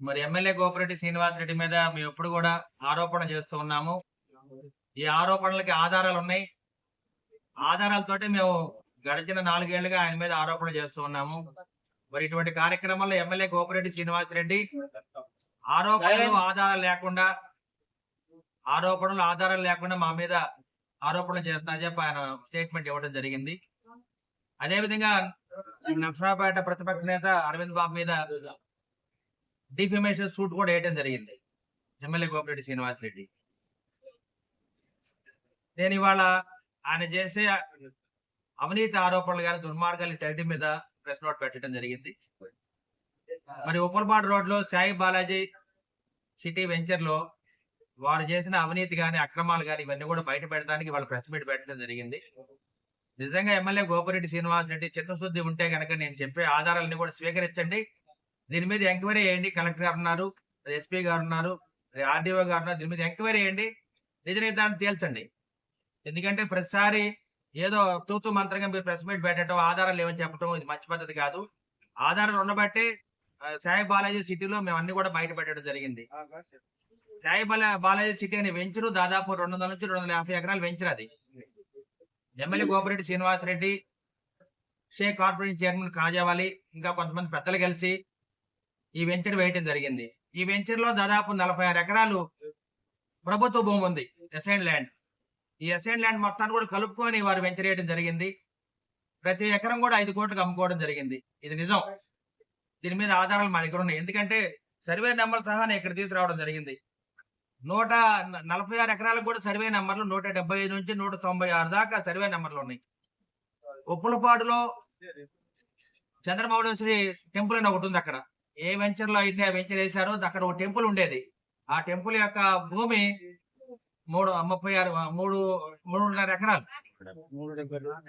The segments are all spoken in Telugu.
మరి ఎమ్మెల్యే కోఆపరేటివ్ శ్రీనివాస్ రెడ్డి మీద మేము ఎప్పుడు కూడా ఆరోపణ చేస్తూ ఉన్నాము. ఈ ఆరోపణలకి ఆధారాలు ఉన్నాయి. ఆధారాలతోటి మేము గడిచిన నాలుగేళ్ళుగా ఆయన మీద ఆరోపణ చేస్తూ ఉన్నాము. మరి ఇటువంటి కార్యక్రమంలో ఎమ్మెల్యే కోఆపరేటివ్ శ్రీనివాస్ రెడ్డి ఆరోపణలు ఆధారాలు లేకుండా ఆరోపణలు ఆధారాలు లేకుండా మా మీద ఆరోపణలు చేస్తున్నా చెప్పి ఆయన స్టేట్మెంట్ ఇవ్వడం జరిగింది. అదే విధంగా నర్సరాపేట ప్రతిపక్ష నేత అరవింద్ బాబు మీద డిఫిమేషన్ సూట్ కూడా వేయడం జరిగింది. ఎమ్మెల్యే కోపిరెడ్డి శ్రీనివాస్ రెడ్డి నేను ఇవాళ ఆయన చేసే అవినీతి ఆరోపణలు కానీ దుర్మార్గాలు టైటి మీద ప్రెస్ నోట్ పెట్టడం జరిగింది. మరి ఉప్పలపాడు రోడ్లో సాయి బాలాజీ సిటీ వెంచర్లో వారు చేసిన అవినీతి గాని అక్రమాలు కానీ ఇవన్నీ కూడా బయట పెట్టడానికి వాళ్ళు ప్రెస్ మీట్ పెట్టడం జరిగింది. నిజంగా ఎమ్మెల్యే గోపిరెడ్డి శ్రీనివాస్ రెడ్డి చిత్తశుద్ధి ఉంటే కనుక నేను చెప్పే ఆధారాలన్నీ కూడా స్వీకరించండి. దీని మీద ఎంక్వైరీ చేయండి. కలెక్టర్ గారు ఉన్నారు ఎస్పీ గారు ఉన్నారు ఆర్డీఓ గారు ఉన్నారు దీని మీద ఎంక్వైరీ చేయండి. నిజ నిర్ధారణ తేల్చండి. ఎందుకంటే ప్రతిసారి ఏదో తూతు మంత్రంగా మీరు ప్రెస్ మీట్ పెట్టడం ఆధారాలు ఏమని చెప్పడం ఇది మంచి పద్ధతి కాదు. ఆధారాలు ఉండబట్టే సాయి బాలాజీ సిటీలో మేము అన్ని కూడా బయట పెట్టడం జరిగింది. సాయి బాలా బాలాజీ సిటీ అనే వెంచరు దాదాపు రెండు వందల నుంచి రెండు వందల యాభై ఎకరాలు వెంచర్ అది. MLA cooperative Srinivas Reddy Shaik corporation chairman Kajavali ఇంకా కొంతమంది పెద్దలు కలిసి ఈ వెంచర్ వేయటం జరిగింది. ఈ వెంచర్లో దాదాపు నలభై ఆరు ఎకరాలు ప్రభుత్వ భూమి ఉంది ఎసైన్ ల్యాండ్. ఈ ఎసైన్ ల్యాండ్ మొత్తాన్ని కూడా కలుపుకొని వారు వెంచర్ వేయడం జరిగింది. ప్రతి ఎకరం కూడా ఐదు కోట్లకు అమ్ముకోవడం జరిగింది. ఇది నిజం. దీని మీద ఆధారాలు మా దగ్గర ఉన్నాయి. ఎందుకంటే సర్వే నెంబర్ సహా నేను ఇక్కడ తీసుకురావడం జరిగింది. నూట నలభై ఆరు ఎకరాలకు కూడా సర్వే నెంబర్లు నూట డెబ్బై ఐదు నుంచి నూట తొంభై ఆరు దాకా సర్వే నెంబర్లు ఉన్నాయి. ఉప్పులపాడులో చంద్రమౌళేశ్వరి టెంపుల్ అని ఒకటి ఉంది అక్కడ. ఏ వెంచర్లో అయితే ఆ వెంచర్ వేశారో అక్కడ ఒక టెంపుల్ ఉండేది. ఆ టెంపుల్ యొక్క భూమి మూడు ముప్పై ఆరు మూడు మూడున్నర ఎకరాలు.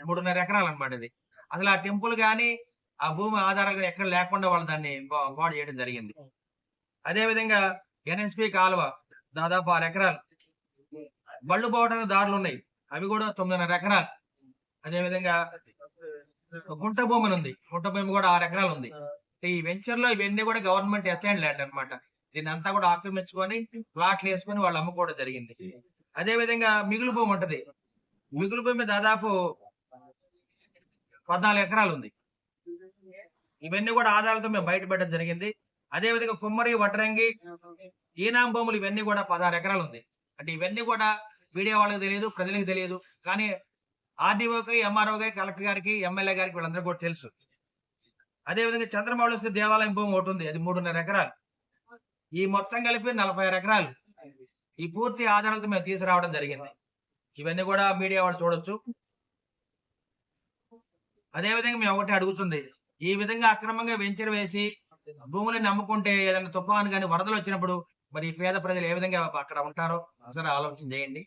మూడున్నర ఎకరాలు అనమాట ఇది. అసలు ఆ టెంపుల్ గాని ఆ భూమి ఆధారంగా ఎక్కడ లేకుండా వాళ్ళు దాన్ని బా- చేయడం జరిగింది. అదే విధంగా ఎన్ఎస్పి కాలువ దాదాపు ఆరు ఎకరాలు. బళ్ళు పోవడానికి దారులు ఉన్నాయి. అవి కూడా తొమ్మిదిన్నర ఎకరాలు. అదే విధంగా గుంట భూమి ఉంది. గుంట భూమి కూడా ఆరు ఎకరాలు ఉంది. ఈ వెంచర్లో ఇవన్నీ కూడా గవర్నమెంట్ అసైన్ ల్యాండ్ అన్నమాట. దీన్ని అంతా కూడా ఆక్రమించుకొని ప్లాట్లు వేసుకొని వాళ్ళు అమ్ముకోవడం జరిగింది. అదే విధంగా మిగులు భూమి ఉంటది. మిగులు భూమి దాదాపు పద్నాలుగు ఎకరాలు ఉంది. ఇవన్నీ కూడా ఆధారాలతో మేము బయటపెట్టడం జరిగింది. అదే విధంగా కుమ్మరి వడ్రంగి ఈనాం భూములు ఇవన్నీ కూడా పదహారు ఎకరాలు ఉంది. అంటే ఇవన్నీ కూడా మీడియా వాళ్ళకి తెలియదు ప్రజలకు తెలియదు. కానీ ఆర్డీఓకి ఎంఆర్ఓకి కలెక్టర్ గారికి ఎమ్మెల్యే గారికి వీళ్ళందరూ కూడా తెలుసు. అదే విధంగా చంద్రమౌళి దేవాలయం భూమి ఒకటి ఉంది. అది మూడున్నర ఎకరాలు. ఈ మొత్తం కలిపి నలభై ఎకరాలు. ఈ పూర్తి ఆధారాలతో మేము తీసుకురావడం జరిగింది. ఇవన్నీ కూడా మీడియా వాళ్ళు చూడొచ్చు. అదే విధంగా మేము ఒకటి అడుగుతుంది. ఈ విధంగా అక్రమంగా వెంచర్ వేసి భూములను నమ్ముకుంటే ఏదైనా తుఫాను కానీ వరదలు వచ్చినప్పుడు మరి ఈ పేద ప్రజలు ఏ విధంగా అక్కడ ఉంటారో ఒకసారి ఆలోచన చేయండి.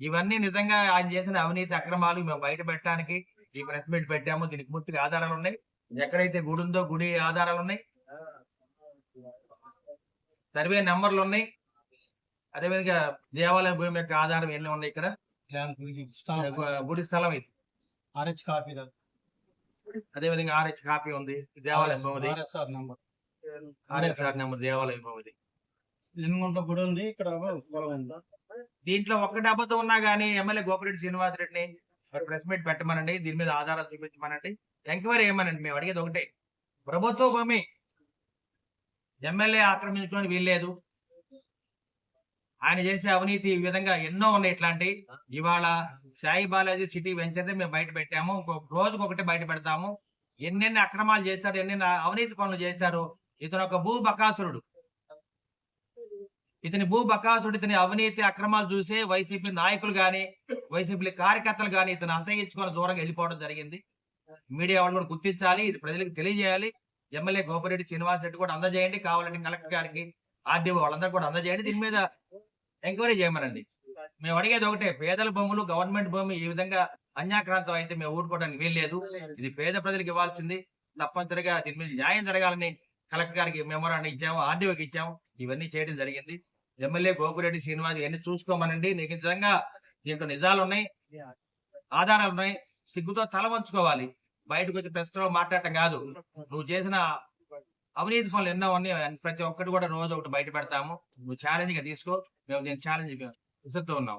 ఇవన్నీ నిజంగా ఆయన చేసిన అవినీతి అక్రమాలు మేము బయట పెట్టడానికి ఈ ప్రెస్ మీట్ పెట్టాము. దీనికి పూర్తిగా ఆధారాలు ఉన్నాయి. ఎక్కడైతే గుడి ఉందో గుడి ఆధారాలు ఉన్నాయి సర్వే నెంబర్లు ఉన్నాయి అదేవిధంగా దేవాలయ భూమి యొక్క ఆధారం ఎన్ని ఉన్నాయి ఇక్కడ? గుడి స్థలం. ఇది. ఆర్హెచ్ కాపీ అదే విధంగా ఆర్హెచ్ కాపీ ఉంది. దేవాలయం భూమిది. RSR number. దేవాలయం భూమిది. లింగంలో గుడి ఉంది. ఇక్కడ దీంట్లో ఒక్కటి అబద్ధం ఉన్నా గానీ ఎమ్మెల్యే గోపిరెడ్డి శ్రీనివాస్ రెడ్డిని ప్రెస్ మీట్ పెట్టమనండి. దీని మీద ఆధారాలు చూపించమనండి. ఎంక్వైరీ ఏమనండి? మేము అడిగేది ఒకటే. ప్రభుత్వ భూమి ఎమ్మెల్యే ఆక్రమించుకొని వీల్లేదు. ఆయన చేసే అవినీతి ఈ విధంగా ఎన్నో ఉన్నాయి ఇట్లాంటి ఇవాళ సాయి బాలాజీ సిటీ వెంచర్ మేము బయట పెట్టాము. రోజుకు ఒకటి బయట పెడతాము. ఎన్నెన్ని అక్రమాలు చేశారు ఎన్నెన్ని అవినీతి పనులు చేశారు. ఇతను ఒక భూ బకాసురుడు. ఇతని భూ బకాసుడు ఇతని అవినీతి అక్రమాలు చూసే వైసీపీ నాయకులు కానీ వైసీపీ కార్యకర్తలు కానీ ఇతను అసహించుకొని దూరంగా వెళ్ళిపోవడం జరిగింది. మీడియా వాళ్ళు కూడా గుర్తించాలి ఇది ప్రజలకు తెలియజేయాలి. ఎమ్మెల్యే గోపిరెడ్డి శ్రీనివాస్ రెడ్డి కూడా అందజేయండి కావాలంటే కలెక్టర్ గారికి ఆర్డీఓ వాళ్ళందరూ కూడా అందజేయండి. దీని మీద ఎంక్వైరీ చేయమనండి. మేము అడిగేది ఒకటే పేదల భూములు గవర్నమెంట్ భూమి ఈ విధంగా అన్యాక్రాంతం అయితే మేము ఊరుకోవడానికి వీల్లేదు. ఇది పేద ప్రజలకు ఇవ్వాల్సింది. తప్పనిసరిగా దీని మీద న్యాయం జరగాలని కలెక్టర్ గారికి మెమోరాన్ని ఇచ్చాము ఆర్డీఓకి ఇచ్చాము. ఇవన్నీ చేయడం జరిగింది. ఎమ్మెల్యే గోపిరెడ్డి శ్రీనివాస్ ఇవన్నీ చూసుకోమనండి. నీకు నిజంగా దీంట్లో నిజాలు ఉన్నాయి ఆధారాలు ఉన్నాయి సిగ్గుతో తల వంచుకోవాలి. బయటకు వచ్చి ప్రెస్లో మాట్లాడటం కాదు. నువ్వు చేసిన అవినీతి పనులు ఎన్నో ఉన్నాయి. ప్రతి ఒక్కటి కూడా రోజు ఒకటి బయట పెడతాము నువ్వు ఛాలెంజ్గా తీసుకో. మేము దీన్ని ఛాలెంజ్ విసురుతూ ఉన్నాం.